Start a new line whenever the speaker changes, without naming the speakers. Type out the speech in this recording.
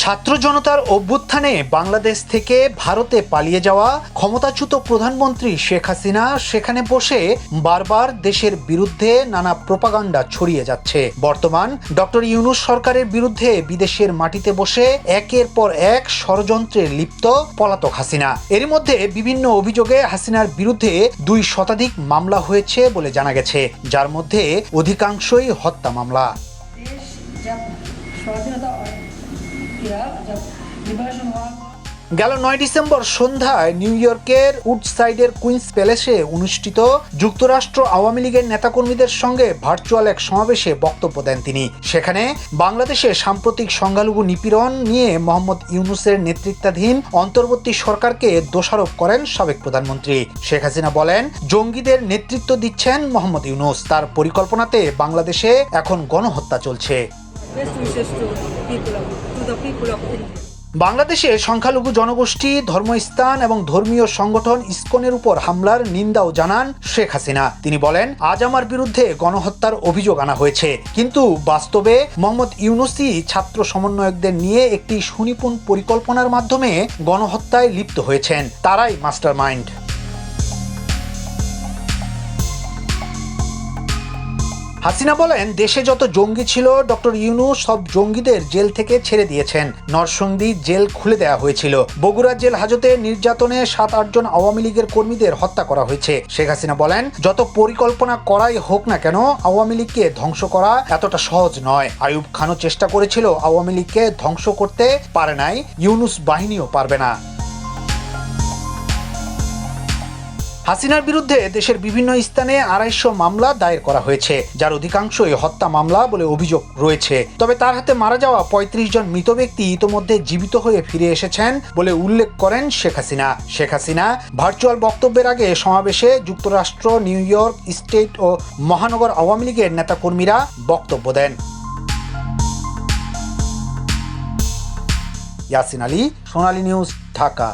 ছাত্র জনতার অভ্যুত্থানে বাংলাদেশ থেকে ভারতে পালিয়ে যাওয়া ক্ষমতাচ্যুত প্রধানমন্ত্রী শেখ হাসিনা সেখানে বসে বারবার দেশের বিরুদ্ধে নানা প্রপাগান্ডা ছড়িয়ে যাচ্ছে। বর্তমান ডক্টর ইউনুস সরকারের বিরুদ্ধে বিদেশের মাটিতে বসে একের পর এক ষড়যন্ত্রে লিপ্ত পলাতক হাসিনা। এর মধ্যে বিভিন্ন অভিযোগে হাসিনার বিরুদ্ধে দুই শতাধিক মামলা হয়েছে বলে জানা গেছে, যার মধ্যে অধিকাংশই হত্যা মামলা। গেল নয় ডিসেম্বর সন্ধ্যায় নিউ ইয়র্কের উডসাইডের কুইন্স প্যালেসে অনুষ্ঠিত যুক্তরাষ্ট্র আওয়ামী লীগের নেতাকর্মীদের সঙ্গে ভার্চুয়াল এক সমাবেশে বক্তব্য দেন তিনি। সেখানে বাংলাদেশে সাম্প্রতিক সংখ্যালঘু নিপীড়ন নিয়ে মোহাম্মদ ইউনুসের নেতৃত্বাধীন অন্তর্বর্তী সরকারকে দোষারোপ করেন সাবেক প্রধানমন্ত্রী। শেখ হাসিনা বলেন, জঙ্গিদের নেতৃত্ব দিচ্ছেন মোহাম্মদ ইউনুস। তার পরিকল্পনাতে বাংলাদেশে এখন গণহত্যা চলছে। বাংলাদেশে সংখ্যালঘু জনগোষ্ঠী, ধর্মস্থান এবং ধর্মীয় সংগঠন ইসকনের উপর হামলার নিন্দাও জানান শেখ হাসিনা। তিনি বলেন, আজ আমার বিরুদ্ধে গণহত্যার অভিযোগ আনা হয়েছে। কিন্তু বাস্তবে মোহাম্মদ ইউনুসি ছাত্র সমন্বয়কদের নিয়ে একটি সুনিপুণ পরিকল্পনার মাধ্যমে গণহত্যায় লিপ্ত হয়েছেন। তারাই মাস্টার মাইন্ড হাসিনা বলেন, দেশে যত জঙ্গি ছিল, ডক্টর ইউনু সব জঙ্গিদের জেল থেকে ছেড়ে দিয়েছেন। নরসন্দী জেল খুলে দেওয়া হয়েছিল। বগুড়া জেল হাজতে নির্যাতনে সাত আটজন আওয়ামী লীগের কর্মীদের হত্যা করা হয়েছে। শেখ হাসিনা বলেন, যত পরিকল্পনা করাই হোক না কেন, আওয়ামী লীগকে ধ্বংস করা এতটা সহজ নয়। আয়ুব খানও চেষ্টা করেছিল আওয়ামী লীগকে ধ্বংস করতে, পারে নাই। ইউনুস বাহিনীও পারবে না। হাসিনার বিরুদ্ধে দেশের বিভিন্ন স্থানে আড়াইশো মামলা দায়ের করা হয়েছে, যার অধিকাংশই হত্যা মামলা বলে অভিযোগ রয়েছে। তবে তার হাতে মারা যাওয়া পঁয়ত্রিশ জন মৃত ব্যক্তি ইতোমধ্যে জীবিত হয়ে ফিরে এসেছেন বলে উল্লেখ করেন শেখ হাসিনা। শেখ হাসিনা ভার্চুয়াল বক্তব্যের আগে সমাবেশে যুক্তরাষ্ট্র, নিউ ইয়র্ক, স্টেট ও মহানগর আওয়ামী লীগের নেতাকর্মীরা বক্তব্য দেন। ইয়াসিন আলী, সোনালী নিউজ, ঢাকা।